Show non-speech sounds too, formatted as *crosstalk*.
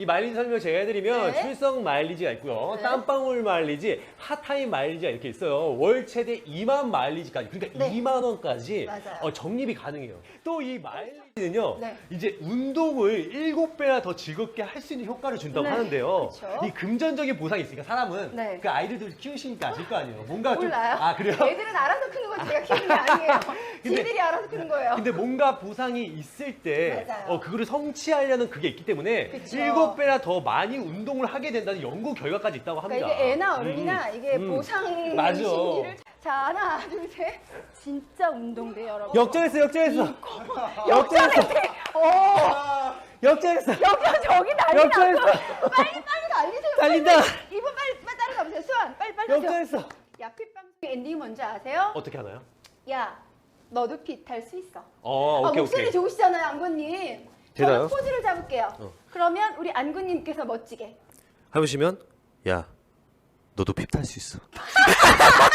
이 마일리지 설명 제가 해드리면 네. 출석 마일리지가 있고요. 네. 땀방울 마일리지, 핫타임 마일리지가 이렇게 있어요. 월 최대 2만 마일리지까지, 그러니까 네. 2만 원까지. 어, 적립이 가능해요. 또 이 마일리지는요, 네. 이제 운동을 7배나 더 즐겁게 할 수 있는 효과를 준다고 네. 하는데요. 그쵸. 이 금전적인 보상이 있으니까 사람은 네. 그 아이들을 키우시니까 아실 거 아니에요. 뭔가 좀 몰라요. 아 그래요? 애들은 알아서 크는 건 제가 키우는 게 아니에요. *laughs* 근데- 지들이 알아서 크는 거예요. 근데 뭔가 보상이 있을 때 맞아요. 어, 그거를 성취하려는 그게 있기 때문에 그쵸. 배나 더 많이 운동을 하게 된다는 연구 결과까지 있다고 합니다. 그러니까 이게 애나 어른이나 음, 이게 음. 보상 *laughs* 맞아. 심리를 자 하나 둘셋 진짜 운동돼 여러분. 역전했어, 역전했어. *laughs* 역전했어. 오 역전했어. 역전 저기 난리 역전했어. 났어. 빨리 빨리 달리세요. 달린다. 빨리. 이분 빨리 빨리 따라 가보세요. 수환 빨리 빨리 가세요. 역전했어. 야 핏방송 엔딩 뭔지 아세요? 어떻게 하나요? 야 너도 핏할수 있어. 어, 아, 오케이, 목소리 오케이. 좋으시잖아요, 안구님. 되나요? 저는 포즈를 잡을게요. 어. 그러면 우리 안구님께서 멋지게. 해보시면, 야, 너도 핍탈 수 있어. *laughs*